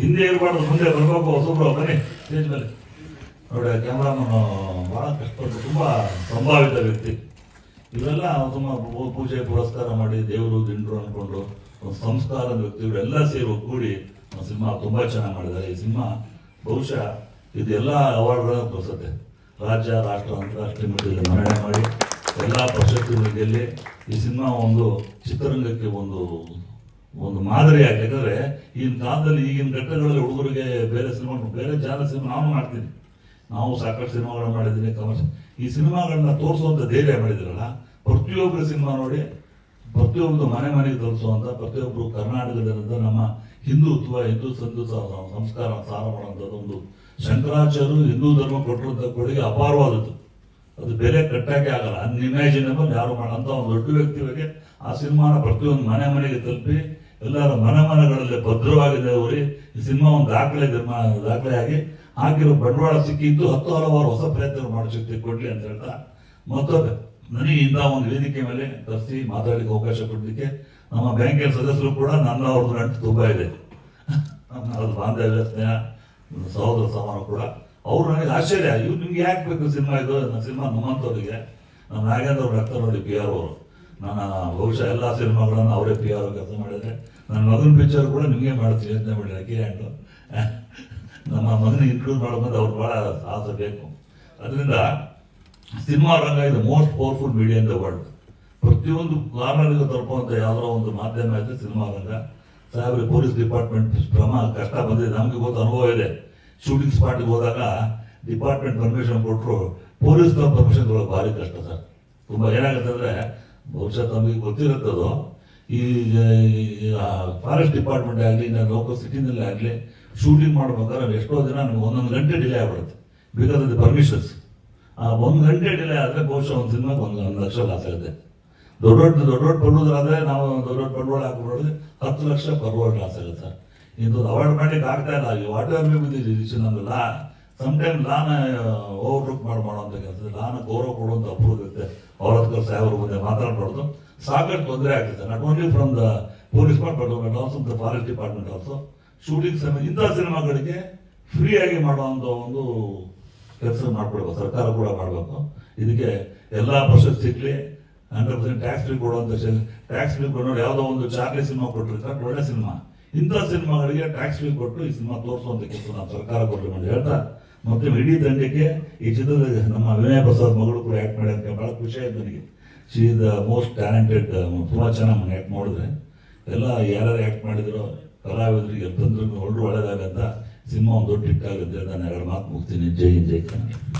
ಹಿಂದೆ ಇರಬಾರ್ದು, ಮುಂದೆ ಬರ್ಬೇಕು, ಹೊಸಬ್ರು ಬನ್ನಿ ಸ್ಟೇಜ್ ಮೇಲೆ. ನೋಡಿ ಕ್ಯಾಮ್ರಾಮನ್ ಭಾಳ ಕಷ್ಟಪಟ್ಟು ತುಂಬ ಸಂಭಾವಿತ ವ್ಯಕ್ತಿ. ಇವೆಲ್ಲ ತುಂಬ ಪೂಜೆ, ಪುರಸ್ಕಾರ ಮಾಡಿ ದೇವರು, ದಿಂಡ್ರು ಅಂದ್ಕೊಂಡು ಸಂಸ್ಕಾರದ ವ್ಯಕ್ತಿಗಳೆಲ್ಲ ಸೇರಿ ಕೂಡಿ ಸಿನಿಮಾ ತುಂಬ ಚೆನ್ನಾಗಿ ಮಾಡಿದ್ದಾರೆ. ಈ ಸಿನಿಮಾ ಬಹುಶಃ ಇದೆಲ್ಲ ಅವಾರ್ಡ್ಗಳನ್ನ ತೋರಿಸುತ್ತೆ. ರಾಜ್ಯ, ರಾಷ್ಟ್ರ, ಅಂತಾರಾಷ್ಟ್ರೀಯ ಮಟ್ಟದಲ್ಲಿ ಮನ್ನಣೆ ಮಾಡಿ, ಎಲ್ಲ ಪ್ರಶಸ್ತಿ ಈ ಸಿನಿಮಾ ಒಂದು ಚಿತ್ರರಂಗಕ್ಕೆ ಒಂದು ಒಂದು ಮಾದರಿ ಆಗಿ ಯಾಕಂದ್ರೆ ಈಗಿನ ಕಾಲದಲ್ಲಿ ಈಗಿನ ಘಟ್ಟಗಳಲ್ಲಿ ಹುಡುಗರಿಗೆ ಬೇರೆ ಸಿನಿಮಾ ಬೇರೆ ಜಾಲ ಸಿನಿಮಾ ನಾನು ಮಾಡ್ತೀನಿ. ನಾವು ಸಾಕಷ್ಟು ಸಿನಿಮಾಗಳನ್ನ ಮಾಡಿದ್ದೀನಿ ಕಮರ್ಷಿಯಲ್ ಈ ಸಿನಿಮಾಗಳನ್ನ ತೋರಿಸುವಂತ ಧೈರ್ಯ ಮಾಡಿದಿರಲ್ಲ ಪ್ರತಿಯೊಬ್ಬರು ಸಿನಿಮಾ ನೋಡಿ ಪ್ರತಿಯೊಬ್ಬರು ಮನೆ ಮನೆಗೆ ತೋರಿಸುವಂಥ ಪ್ರತಿಯೊಬ್ಬರು ಕರ್ನಾಟಕದಿಂದ ನಮ್ಮ ಹಿಂದುತ್ವ, ಹಿಂದೂ ಸಂದು ಸ- ಸಂಸ್ಕಾರ, ಸಾರ ಮಾಡುವಂಥದ್ದು ಒಂದು ಶಂಕರಾಚಾರ್ಯರು ಹಿಂದೂ ಧರ್ಮ ಕೊಟ್ಟಿರುವಂಥ ಕೊಡುಗೆ ಅಪಾರವಾದದ್ದು. ಅದು ಬೇರೆ ಕಟ್ಟಕ್ಕೆ ಆಗಲ್ಲ. ಅನ್ಇಮ್ಯಾಜಿನಬಲ್ ಯಾರು ಮಾಡಂತ ಒಂದು ದೊಡ್ಡ ವ್ಯಕ್ತಿ ಬಗ್ಗೆ ಆ ಸಿನಿಮಾನ ಪ್ರತಿಯೊಂದು ಮನೆ ಮನೆಗೆ ತಲುಪಿ ಎಲ್ಲರ ಮನೆ ಮನೆಗಳಲ್ಲಿ ಭದ್ರವಾಗಿದೆ ಅವರಿ ಈ ಸಿನಿಮಾ ಒಂದು ದಾಖಲೆ ದಾಖಲೆ ಆಗಿ ಹಾಕಿರೋ ಬಂಡವಾಳ ಸಿಕ್ಕಿದ್ದು ಹತ್ತು ಹಲವಾರು ಹೊಸ ಪ್ರಯತ್ನ ಮಾಡಿಸುತ್ತೆ ಕೊಡ್ಲಿ ಅಂತ ಹೇಳ್ತಾ ಮತ್ತೊಮ್ಮೆ, ನನಗೆ ಇಂಥ ಒಂದು ವೇದಿಕೆ ಮೇಲೆ ಕರೆಸಿ ಮಾತಾಡಲಿಕ್ಕೆ ಅವಕಾಶ ಕೊಡಲಿಕ್ಕೆ ನಮ್ಮ ಬ್ಯಾಂಕಿನ ಸದಸ್ಯರು ಕೂಡ ನನ್ನ ಅವ್ರದ್ದು ನಂಟು ತುಂಬ ಇದೆ. ನಮ್ಮ ಬಾಂಧವ್ಯ, ಸ್ನೇಹ, ಸಹೋದರ ಸಮಾನ ಕೂಡ. ಅವ್ರು ನನಗೆ ಆಶ್ಚರ್ಯ. ಇವ್ರು ನಿಮ್ಗೆ ಯಾಕೆ ಬೇಕು ಸಿನಿಮಾ ಇದು? ನನ್ನ ಸಿನಿಮಾ ನಮ್ಮಂಥವ್ರಿಗೆ. ನಮ್ಮ ನಾಗೇಂದ್ರ ಅವ್ರ ನೋಡಿ ಪಿ ಆರ್ ಅವರು. ನನ್ನ ಬಹುಶಃ ಎಲ್ಲ ಸಿನಿಮಾಗಳನ್ನು ಅವರೇ ಪಿ ಆರ್ ಕೆಲಸ ಮಾಡಿದರೆ. ನನ್ನ ಮಗನ ಪಿಕ್ಚರ್ ಕೂಡ ನಿಮಗೆ ಮಾಡ್ತೀವಿ ಯೋಚನೆ ಮಾಡಿ ಅಕ್ಕಿ ನಮ್ಮ ಮಗನ ಇನ್ಕ್ಲೂಡ್ ಮಾಡೋದು ಅವ್ರು ಭಾಳ ಸಾಹಸ ಬೇಕು. ಅದರಿಂದ ಸಿನಿಮಾ ರಂಗ ಇದು most powerful media in the world ಪ್ರತಿಯೊಂದು ಕಾರ್ನರಿಗೂ ತಲುಪುವಂಥ ಯಾವುದೋ ಒಂದು ಮಾಧ್ಯಮ ಇದೆ ಸಿನಿಮಾ ರಂಗ. ಸಾಹೇಬ್ರೆ ಪೊಲೀಸ್ ಡಿಪಾರ್ಟ್ಮೆಂಟ್ ಶ್ರಮ ಕಷ್ಟ ಬಂದಿದೆ. ನಮಗೆ ಗೊತ್ತು ಅನುಭವ ಇದೆ. ಶೂಟಿಂಗ್ ಸ್ಪಾಟ್ಗೆ ಹೋದಾಗ ಡಿಪಾರ್ಟ್ಮೆಂಟ್ ಪರ್ಮಿಷನ್ ಕೊಟ್ಟರು ಪೊಲೀಸ್ ಪರ್ಮಿಷನ್ ತಗೊಳ್ಳೋಕೆ ಭಾರಿ ಕಷ್ಟ ಸರ್. ತುಂಬ ಏನಾಗುತ್ತೆ ಅಂದರೆ ಬಹುಶಃ ತಮಗೆ ಗೊತ್ತಿರುತ್ತದು ಈ ಫಾರೆಸ್ಟ್ ಡಿಪಾರ್ಟ್ಮೆಂಟ್ ಆಗಲಿ ಲೋಕಲ್ ಸಿಟಿನಲ್ಲಿ ಆಗಲಿ ಶೂಟಿಂಗ್ ಮಾಡ್ಬೇಕಾದ್ರೆ ಎಷ್ಟೋ ದಿನ ನಮ್ಗೆ ಒಂದೊಂದು ಗಂಟೆ ಡಿಲೇ ಆಗ್ಬಿಡುತ್ತೆ ಬಿಕಾಸ್ ಆಫ್ ದಿ ಪರ್ಮಿಷನ್ಸ್ ಆ ಒಂದು ಗಂಟೆ ಡಿಲೇ ಆದರೆ ಬಹುಶಃ ಒಂದು ಸಿನಿಮಾಗೆ ಒಂದು ಒಂದು ಲಕ್ಷ ಲಾಸ್ ಆಗುತ್ತೆ. ದೊಡ್ಡ ದೊಡ್ಡ ದೊಡ್ಡ ಪಡುವುದಾದ್ರೆ ನಾವು ದೊಡ್ಡ ದೊಡ್ಡ ಬಂಡವಾಳ ಹಾಕ್ಬಿಡೋದು ಹತ್ತು ಲಕ್ಷ ಬಂಡವಾಳ ಲಾಸ್ ಆಗುತ್ತೆ ಸರ್. ಇದು ಅವಾಯ್ಡ್ ಮಾಡ್ಲಿಕ್ಕೆ ಆಗ್ತಾ ಇಲ್ಲ. ಈ ವಾಟ್ ಆರ್ ವಿತ್ ನಮ್ದು ಲಾ ಸಮ್ಟೈಮ್ ಲಾನ ಓವರ್ ಲುಕ್ ಮಾಡಿ ಮಾಡುವಂಥ ಕೆಲಸ ಲಾನ ಗೌರವ ಕೊಡುವಂಥ ಅಪ್ರೂವ್ ಇರುತ್ತೆ. ಅವ್ರ ಹತ್ರ ಸಾಹೇಬ್ರ ಮುಂದೆ ಮಾತಾಡಬಾರ್ದು. ಸಾಕಷ್ಟು ತೊಂದರೆ ಆಗ್ತದೆ. Not only from the police department also the forest department also shooting ಸಮಯ ಇಂಥ ಸಿನಿಮಾಗಳಿಗೆ ಫ್ರೀಯಾಗಿ ಮಾಡುವಂಥ ಒಂದು ಕೆಲಸ ಮಾಡಿಕೊಡ್ಬೇಕು ಸರ್ಕಾರ ಕೂಡ ಮಾಡಬೇಕು. ಇದಕ್ಕೆ ಎಲ್ಲ ಪ್ರಶಸ್ತಿ ಸಿಗ್ಲಿ. ಹಂಡ್ರೆಡ್ ಪರ್ಸೆಂಟ್ ಟ್ಯಾಕ್ಸ್ ಫ್ರೀ ಕೊಡುವಂತ ಟ್ಯಾಕ್ಸ್ ಫ್ರೀ ಕೊಡೋ ಯಾವುದೋ ಒಂದು ಚಾರ್ಲಿ ಸಿನಿಮಾ ಕೊಟ್ಟಿರ್ತಾರೆ. ಒಳ್ಳೆ ಸಿನಿಮಾ. ಇಂಥ ಸಿನಿಮಾಗಳಿಗೆ ಟ್ಯಾಕ್ಸ್ ಬಿಲ್ ಕೊಟ್ಟು ಈ ಸಿನಿಮಾ ತೋರಿಸುವಂತ ಕೆಲಸ ನಮ್ಮ ಸರ್ಕಾರ ಕೊಟ್ಟರು ಅಂತ ಹೇಳ್ತಾ, ಮತ್ತೆ ಇಡೀ ತಂಡಕ್ಕೆ ಈ ಚಿತ್ರದ ನಮ್ಮ ವಿನಯ ಪ್ರಸಾದ್ ಮಗಳು ಕೂಡ ಆ್ಯಕ್ಟ್ ಮಾಡೋದಕ್ಕೆ ಭಾಳ ಖುಷಿ ಆಯ್ತು ನನಗೆ. She is the most talented ತುಂಬ ಚೆನ್ನಾಗಿ ಆ್ಯಕ್ಟ್ ಮಾಡಿದ್ರೆ. ಎಲ್ಲ ಯಾರ್ಯಾರು ಆ್ಯಕ್ಟ್ ಮಾಡಿದ್ರು, ಕಲಾವಿದರಿಗೆ ತಂದ್ರು ಒಳ್ಳೆ ಒಳ್ಳೇದಾಗಂತ ಸಿನಿಮಾ ಒಂದು ದೊಡ್ಡ ಹಿಟ್ಟಾಗುತ್ತೆ ನಾನು ಎರಡು ಮಾತು ಮುಗ್ತೀನಿ. ಜೈ ಜೈ ಕನ್ನಡ